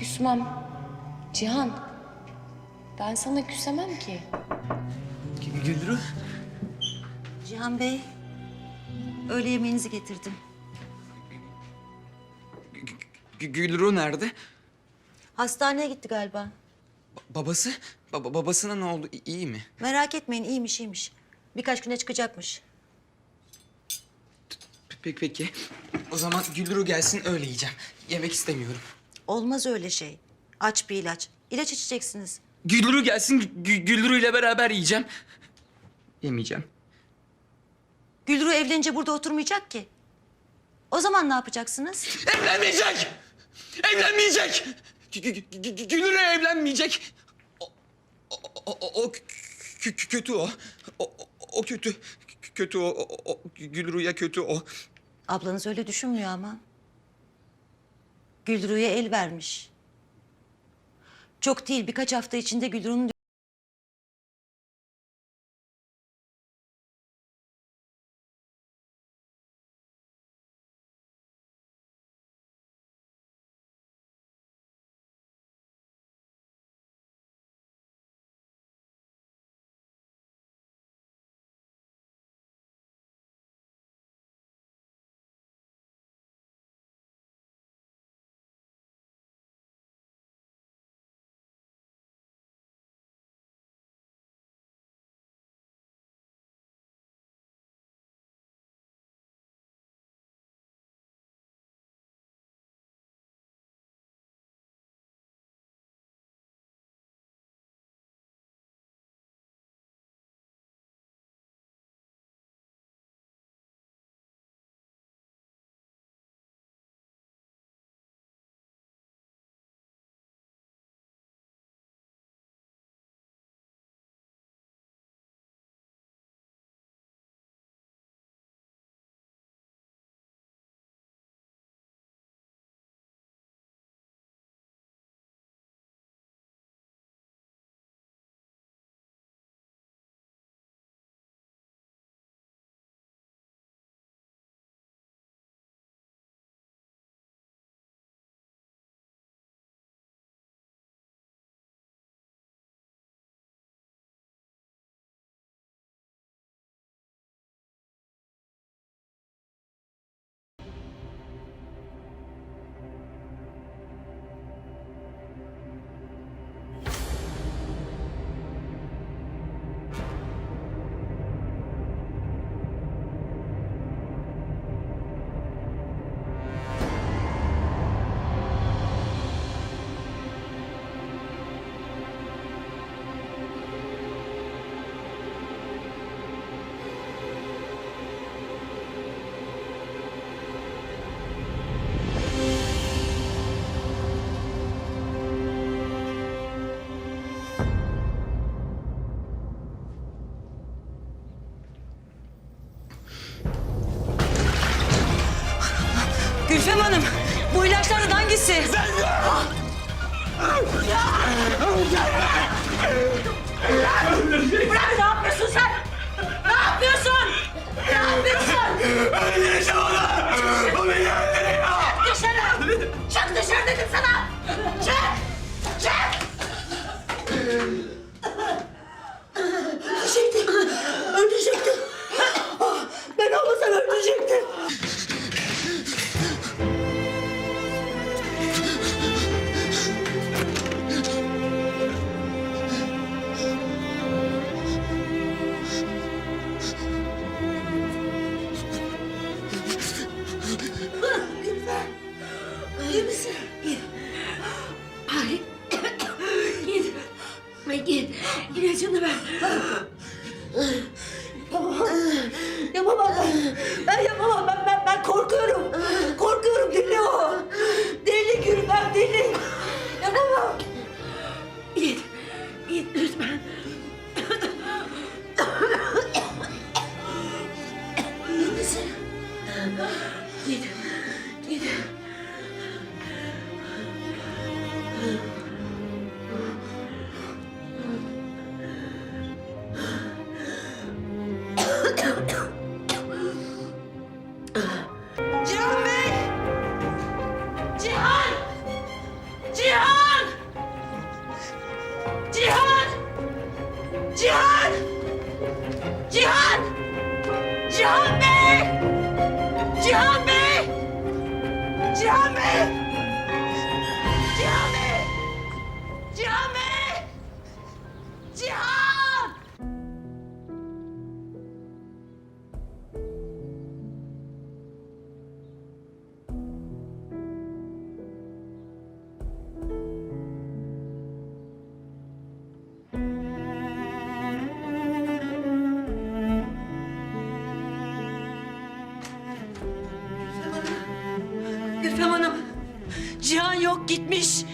Küsmem. Cihan. Ben sana küsemem ki. Gülru. Cihan Bey, öğle yemeğinizi getirdim. Gü- Gülru nerede? Hastaneye gitti galiba. Ba- babası? Baba babasına ne oldu? İ- İyi mi? Merak etmeyin, iyiymiş iyiymiş. Birkaç güne çıkacakmış. Peki peki. O zaman Gülru gelsin öyle yiyeceğim. Yemek istemiyorum. Olmaz öyle şey. Aç bir ilaç. İlaç içeceksiniz. Gülru gelsin Gü- Gülru ile beraber yiyeceğim. Yemeyeceğim. Gülru evlenince burada oturmayacak ki. O zaman ne yapacaksınız? Evlenmeyecek! Evlenmeyecek! Gü- Gü- Gü- Gülru evlenmeyecek. O, o, o, o- o kö- kö- kötü o. O, o- o kötü. Kötü o. o, o Gülru'ya kötü o. Ablanız öyle düşünmüyor ama. Gülru'ya el vermiş. Çok değil, birkaç hafta içinde Gülru'nun Gülfem Hanım, bu ilaçlardan hangisi? Bırak ne Git. İlacını ver. Yapamam. Ben yapamam. Ben, ben, ben korkuyorum. Korkuyorum. Gitmiş.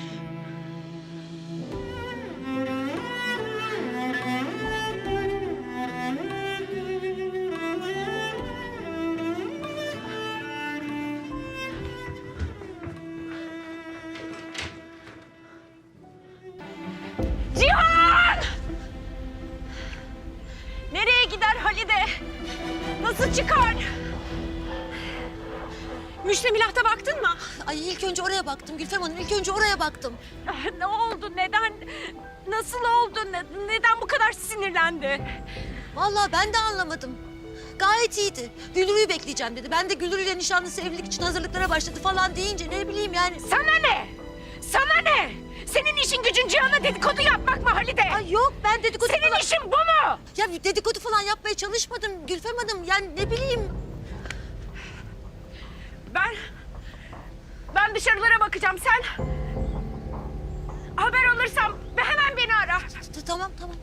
Cihan! Nereye gider Halide? Nasıl çıkar? Müştemilata baktın? Ay ilk önce oraya baktım Gülfem Hanım. ilk önce oraya baktım. Ah, Ne oldu? Neden? Nasıl oldu? Ne- neden bu kadar sinirlendi? Vallahi ben de anlamadım. Gayet iyiydi. Gülru'yu bekleyeceğim dedi. Ben de Gülru ile nişanlısı evlilik için hazırlıklara başladı falan deyince ne bileyim yani. Sana ne? Sana ne? Senin işin gücün Cihan'a dedikodu yapmak mı Halide? Ay yok ben dedikodu Senin falan... işin bu mu? Ya dedikodu falan yapmaya çalışmadım Gülfem Hanım. Yani ne bileyim. Ben dışarılara bakacağım. Sen haber alırsam hemen beni ara. Tamam tamam.